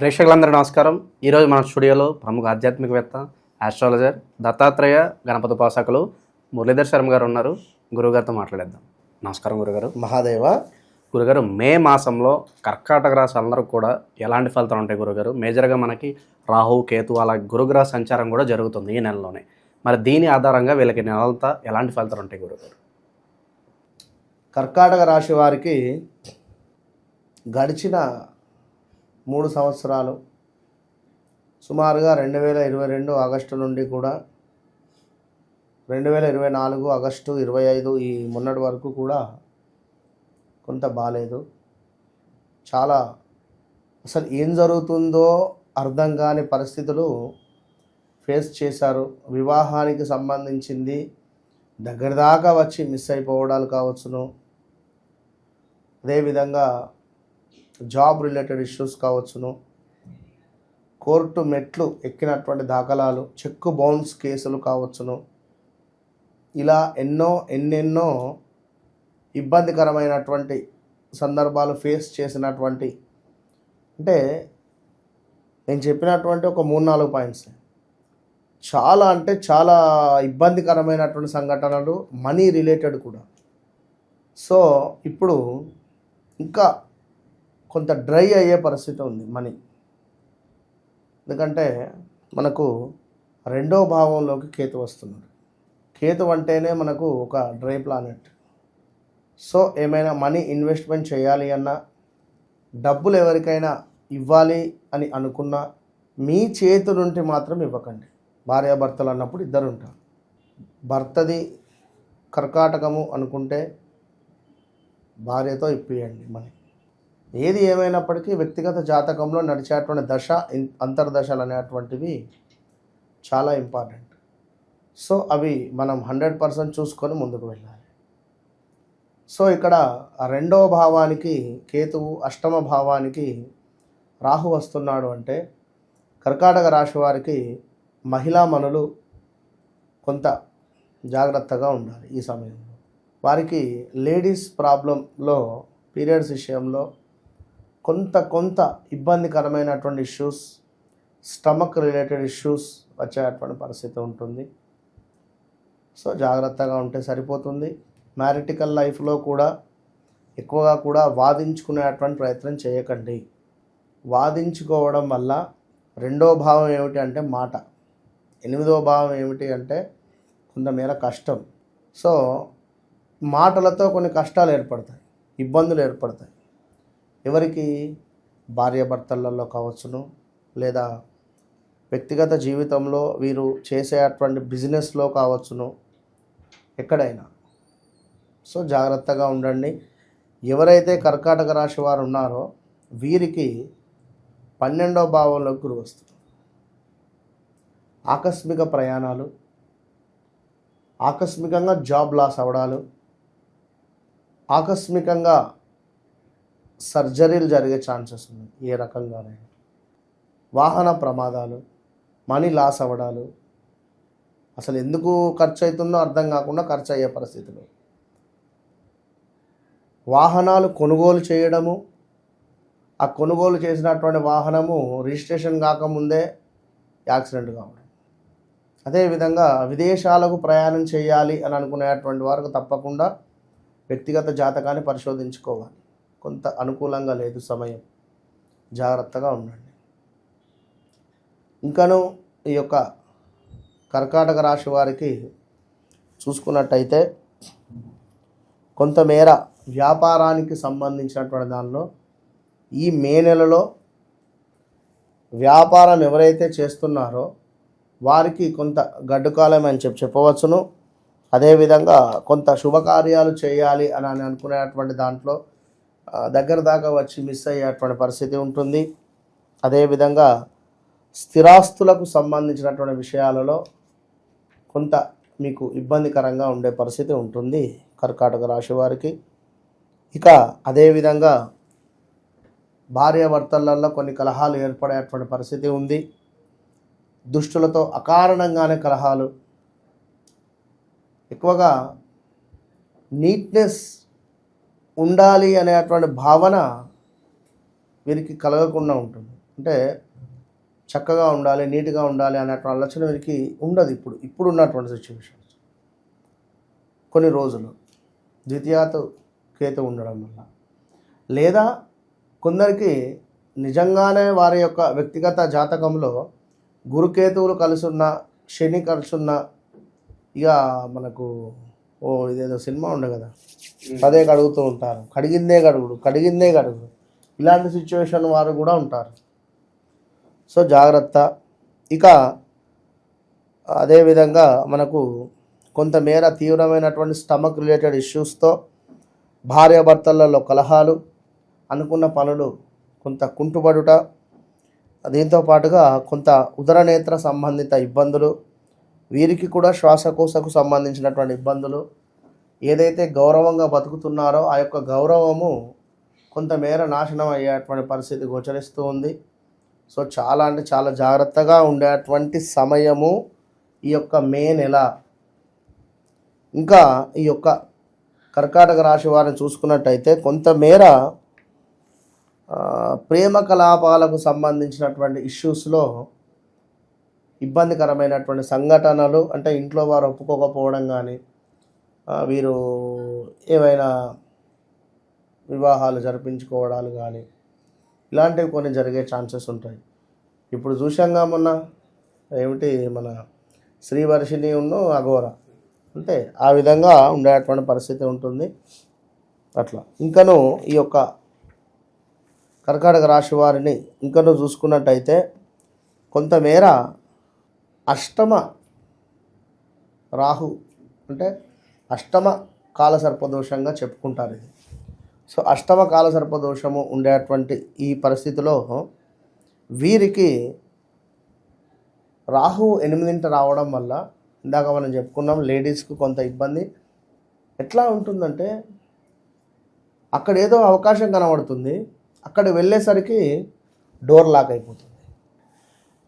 ప్రేక్షకులందరూ నమస్కారం. ఈరోజు మన స్టూడియోలో ప్రముఖ ఆధ్యాత్మికవేత్త ఆస్ట్రాలజర్ దత్తాత్రేయ గణపతి ఉపాసకులు మురళీధర్ శర్మ గారు ఉన్నారు. గురుగారితో మాట్లాడేద్దాం. నమస్కారం గురుగారు. మహాదేవ. గురుగారు మే మాసంలో కర్కాటక రాశి అందరూ కూడా ఎలాంటి ఫలితాలు ఉంటాయి గురుగారు? మేజర్గా మనకి రాహు కేతు అలా గురుగ్రహ సంచారం కూడా జరుగుతుంది ఈ నెలలోనే. మరి దీని ఆధారంగా వీళ్ళకి నెలంతా ఎలాంటి ఫలితాలు ఉంటాయి గురుగారు? కర్కాటక రాశి వారికి గడిచిన మూడు సంవత్సరాలు. సుమారుగా రెండు వేల ఇరవై రెండు ఆగస్టు నుండి కూడా రెండు వేల ఇరవై నాలుగు ఆగస్టు ఇరవై ఐదు ఈ మొన్నటి వరకు కూడా కొంత బాగాలేదు చాలా అసలు ఏం జరుగుతుందో అర్థం కాని పరిస్థితులు ఫేస్ చేశారు. వివాహానికి సంబంధించింది దగ్గర దాకా వచ్చి మిస్ అయిపోవడాలు కావచ్చును. అదేవిధంగా జాబ్ రిలేటెడ్ ఇష్యూస్ కావచ్చును. కోర్టు మెట్లు ఎక్కినటువంటి దాఖలాలు చెక్కు బౌన్స్ కేసులు కావచ్చును. ఇలా ఎన్నో ఎన్నెన్నో ఇబ్బందికరమైనటువంటి సందర్భాలు ఫేస్ చేసినటువంటి అంటే నేను చెప్పినటువంటి ఒక మూడు నాలుగు పాయింట్స్. చాలా అంటే చాలా ఇబ్బందికరమైనటువంటి సంఘటనలు మనీ రిలేటెడ్ కూడా. సో ఇప్పుడు ఇంకా కొంత డ్రై అయ్యే పరిస్థితి ఉంది మనీ. ఎందుకంటే మనకు రెండో భావంలోకి కేతు వస్తున్నాడు. కేతు అంటేనే మనకు ఒక డ్రై ప్లానెట్. సో ఏమైనా మనీ ఇన్వెస్ట్మెంట్ చేయాలి అన్నా డబ్బులు ఎవరికైనా ఇవ్వాలి అని అనుకున్నా మీ చేతి నుండి మాత్రం ఇవ్వకండి. భార్యాభర్తలు అన్నప్పుడు ఇద్దరు ఉంటారు. భర్తది కర్కాటకము అనుకుంటే భార్యతో ఇప్పియండి మనీ. ఏది ఏమైనప్పటికీ వ్యక్తిగత జాతకంలో నడిచేటువంటి దశ అంతర్దశలు అనేటువంటివి చాలా ఇంపార్టెంట్ సో అవి మనం హండ్రెడ్ పర్సెంట్ చూసుకొని ముందుకు వెళ్ళాలి. సో ఇక్కడ రెండవ భావానికి కేతువు అష్టమ భావానికి రాహు వస్తున్నాడు అంటే కర్కాటక రాశి వారికి మహిళా మనులు కొంత జాగ్రత్తగా ఉండాలి ఈ సమయంలో. వారికి లేడీస్ ప్రాబ్లంలో పీరియడ్స్ విషయంలో కొంత కొంత ఇబ్బందికరమైనటువంటి ఇష్యూస్ స్టమక్ రిలేటెడ్ ఇష్యూస్ వచ్చేటువంటి పరిస్థితి ఉంటుంది. సో జాగ్రత్తగా ఉంటే సరిపోతుంది. మ్యారిటికల్ లైఫ్లో కూడా ఎక్కువగా కూడా వాదించుకునేటువంటి ప్రయత్నం చేయకండి. వాదించుకోవడం వల్ల రెండో భావం ఏమిటి అంటే మాట. ఎనిమిదో భావం ఏమిటి అంటే కొంతమేర కష్టం. సో మాటలతో కొన్ని కష్టాలు ఏర్పడతాయి ఇబ్బందులు ఏర్పడతాయి. ఎవరికి భార్యాభర్తలలో కావచ్చును? లేదా వ్యక్తిగత జీవితంలో వీరు చేసేటువంటి బిజినెస్లో కావచ్చును? ఎక్కడైనా. సో జాగ్రత్తగా ఉండండి. ఎవరైతే కర్కాటక రాశి వారు ఉన్నారో వీరికి పన్నెండవ భావంలో గురువు వస్తుంది ఆకస్మిక ప్రయాణాలు ఆకస్మికంగా జాబ్ లాస్ అవడాలు ఆకస్మికంగా సర్జరీలు జరిగే ఛాన్సెస్ ఉన్నాయి. ఏ రకంగానైనా. వాహన ప్రమాదాలు మనీ లాస్ అవ్వడాలు. అసలు ఎందుకు ఖర్చు అవుతుందో అర్థం కాకుండా ఖర్చు అయ్యే పరిస్థితులు. వాహనాలు కొనుగోలు చేయడము ఆ కొనుగోలు చేసినటువంటి వాహనము రిజిస్ట్రేషన్ కాకముందే యాక్సిడెంట్ కావడం అదేవిధంగా విదేశాలకు ప్రయాణం చేయాలి అని అనుకునేటువంటి వారికి తప్పకుండా వ్యక్తిగత జాతకాన్ని పరిశోధించుకోవాలి. కొంత అనుకూలంగా లేదు సమయం. జాగ్రత్తగా ఉండండి. ఇంకను ఈ యొక్క కర్కాటక రాశి వారికి చూసుకున్నట్టయితే కొంతమేర వ్యాపారానికి సంబంధించినటువంటి దానిలో ఈ మే నెలలో వ్యాపారం ఎవరైతే చేస్తున్నారో వారికి కొంత గడ్డుకాలం అని చెప్పి చెప్పవచ్చును. అదేవిధంగా కొంత శుభకార్యాలు చేయాలి అని అనుకునేటువంటి దాంట్లో దగ్గర దాకా వచ్చి మిస్ అయ్యేటువంటి పరిస్థితి ఉంటుంది. అదేవిధంగా స్థిరాస్తులకు సంబంధించినటువంటి విషయాలలో కొంత మీకు ఇబ్బందికరంగా ఉండే పరిస్థితి ఉంటుంది కర్కాటక రాశి వారికి. ఇక అదేవిధంగా భార్యాభర్తలలో కొన్ని కలహాలు ఏర్పడేటువంటి పరిస్థితి ఉంది. దుష్టులతో అకారణంగానే కలహాలు. ఎక్కువగా నీట్నెస్ ఉండాలి అనేటువంటి భావన వీరికి కలగకుండా ఉంటుంది. అంటే చక్కగా ఉండాలి నీట్గా ఉండాలి అనేటువంటి ఆలోచన వీరికి ఉండదు ఇప్పుడు. ఇప్పుడు ఉన్నటువంటి సిచ్యువేషన్స్ కొన్ని రోజులు ద్వితీయాత కేతు ఉండడం వల్ల. లేదా కొందరికి నిజంగానే వారి యొక్క వ్యక్తిగత జాతకంలో గురుకేతువులు కలిసున్న శని కలుసున్న ఇక మనకు ఓ ఇదేదో సినిమా ఉండే కదా. పదే కడుగుతూ ఉంటారు. కడిగిందే కడుగుడు కడిగిందే కడుగుడు ఇలాంటి సిచ్యువేషన్ వారు కూడా ఉంటారు. సో జాగ్రత్త. ఇక అదేవిధంగా మనకు కొంతమేర తీవ్రమైనటువంటి స్టమక్ రిలేటెడ్ ఇష్యూస్తో భార్యాభర్తలలో కలహాలు అనుకున్న పనులు కొంత కుంటుపడుట దీంతో పాటుగా కొంత ఉదరనేత్ర సంబంధిత ఇబ్బందులు వీరికి కూడా శ్వాసకోశకు సంబంధించినటువంటి ఇబ్బందులు. ఏదైతే గౌరవంగా బతుకుతున్నారో ఆ యొక్క గౌరవము కొంతమేర నాశనం అయ్యేటువంటి పరిస్థితి గోచరిస్తూ ఉంది. సో చాలా అంటే చాలా జాగ్రత్తగా ఉండేటువంటి సమయము ఈ యొక్క మే నెల. ఇంకా ఈ యొక్క కర్కాటక రాశి వారిని చూసుకున్నట్టయితే కొంతమేర ప్రేమ కలాపాలకు సంబంధించినటువంటి ఇష్యూస్లో ఇబ్బందికరమైనటువంటి సంఘటనలు అంటే ఇంట్లో వారు ఒప్పుకోకపోవడం కానీ వీరు ఏవైనా వివాహాలు జరిపించుకోవడాలు కానీ ఇలాంటివి కొన్ని జరిగే ఛాన్సెస్ ఉంటాయి. ఇప్పుడు చూసాంగా మొన్న ఏమిటి మన శ్రీవర్షిని ఉన్న అఘోర. అంటే ఆ విధంగా ఉండేటువంటి పరిస్థితి ఉంటుంది. అట్లా. ఇంకను ఈ యొక్క కర్కాటక రాశి వారిని ఇంకను చూసుకున్నట్టయితే కొంతమేర అష్టమ రాహు అంటే అష్టమ కాలసర్పదోషంగా చెప్పుకుంటారు ఇది. సో అష్టమ కాలసర్పదోషము ఉండేటువంటి ఈ పరిస్థితిలో వీరికి రాహు ఎనిమిదింట రావడం వల్ల ఇందాక మనం చెప్పుకున్నాం లేడీస్కి కొంత ఇబ్బంది. ఎట్లా ఉంటుందంటే అక్కడ ఏదో అవకాశం కనబడుతుంది. అక్కడ వెళ్ళేసరికి డోర్ లాక్ అయిపోతుంది.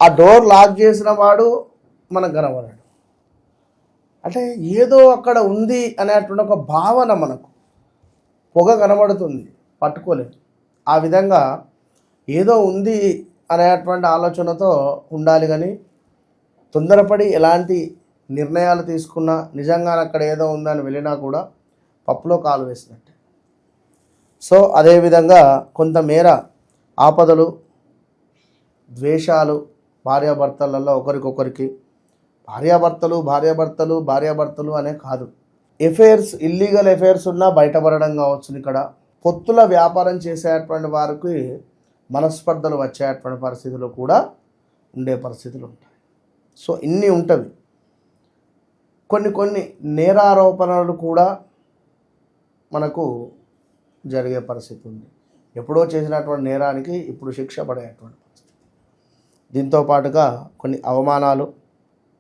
ఆ డోర్ లాక్ చేసిన వాడు మనకు కనబడాడు అంటే ఏదో అక్కడ ఉంది అనేటువంటి ఒక భావన మనకు. పొగ కనబడుతుంది పట్టుకోలేదు. ఆ విధంగా ఏదో ఉంది అనేటువంటి ఆలోచనతో ఉండాలి కానీ తొందరపడి ఎలాంటి నిర్ణయాలు తీసుకున్నా నిజంగా అక్కడ ఏదో ఉందని వెళ్ళినా కూడా పప్పులో కాలు వేసినట్టే. సో అదేవిధంగా కొంతమేర ఆపదలు ద్వేషాలు భార్యాభర్తలలో ఒకరికొకరికి భార్యాభర్తలు భార్యాభర్తలు భార్యాభర్తలు అనే కాదు. ఎఫైర్స్ ఇల్లీగల్ ఎఫైర్స్ ఉన్నా బయటపడడం కావచ్చు ఇక్కడ. పొత్తుల వ్యాపారం చేసేటువంటి వారికి మనస్పర్ధలు వచ్చేటువంటి పరిస్థితులు కూడా ఉండే పరిస్థితులు ఉంటాయి. సో ఇన్ని ఉంటవి. కొన్ని కొన్ని నేరారోపణలు కూడా మనకు జరిగే పరిస్థితి ఉంది. ఎప్పుడో చేసినటువంటి నేరానికి ఇప్పుడు శిక్ష పడేటువంటి పరిస్థితి. దీంతో పాటుగా కొన్ని అవమానాలు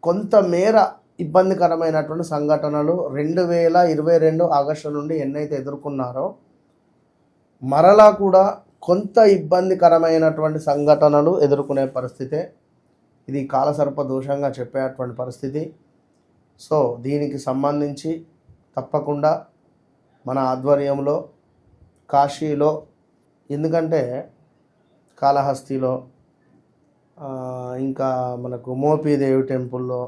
కొంతమేర ఇబ్బందికరమైనటువంటి సంఘటనలు రెండు వేల ఇరవై రెండు ఆగస్టు నుండి ఎన్నైతే ఎదుర్కొన్నారో మరలా కూడా కొంత ఇబ్బందికరమైనటువంటి సంఘటనలు ఎదుర్కొనే పరిస్థితే ఇది కాలసర్ప దోషంగా చెప్పేటువంటి పరిస్థితి. సో దీనికి సంబంధించి తప్పకుండా మన ఆధ్వర్యంలో కాశీలో ఎందుకంటే కాళహస్తిలో ఇంకా మనకు మోపీదేవి టెంపుల్లో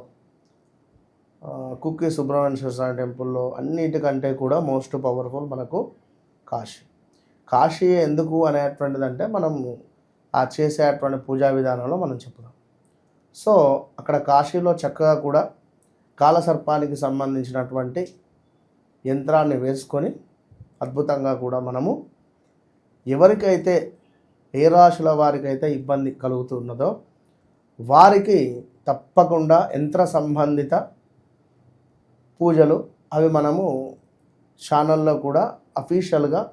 కుక్కి సుబ్రహ్మణ్యేశ్వర స్వామి టెంపుల్లో అన్నిటికంటే కూడా మోస్ట్ పవర్ఫుల్ మనకు కాశీ. కాశీ ఎందుకు అనేటువంటిది అంటే మనం ఆ చేసేటువంటి పూజా విధానంలో మనం చెప్పుదాం. సో అక్కడ కాశీలో చక్కగా కూడా కాలసర్పానికి సంబంధించినటువంటి యంత్రాన్ని వేసుకొని అద్భుతంగా కూడా మనము ఎవరికైతే ఏ రాశుల వారికైతే ఇబ్బంది కలుగుతున్నదో వారికి తప్పకుండా యంత్ర సంబంధిత పూజలు అవి మనము ఛానల్లో కూడా అఫీషియల్గా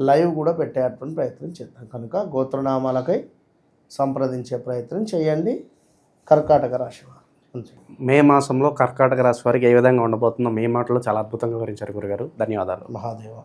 లైవ్ కూడా పెట్టేటువంటి ప్రయత్నం చేద్దాం. కనుక గోత్రనామాలకై సంప్రదించే ప్రయత్నం చేయండి. కర్కాటక రాశి మే మాసంలో కర్కాటక రాశి వారికి ఏ విధంగా ఉండబోతుందో మే మాటలో చాలా అద్భుతంగా వివరించారు గురుగారు. ధన్యవాదాలు. మహాదేవ.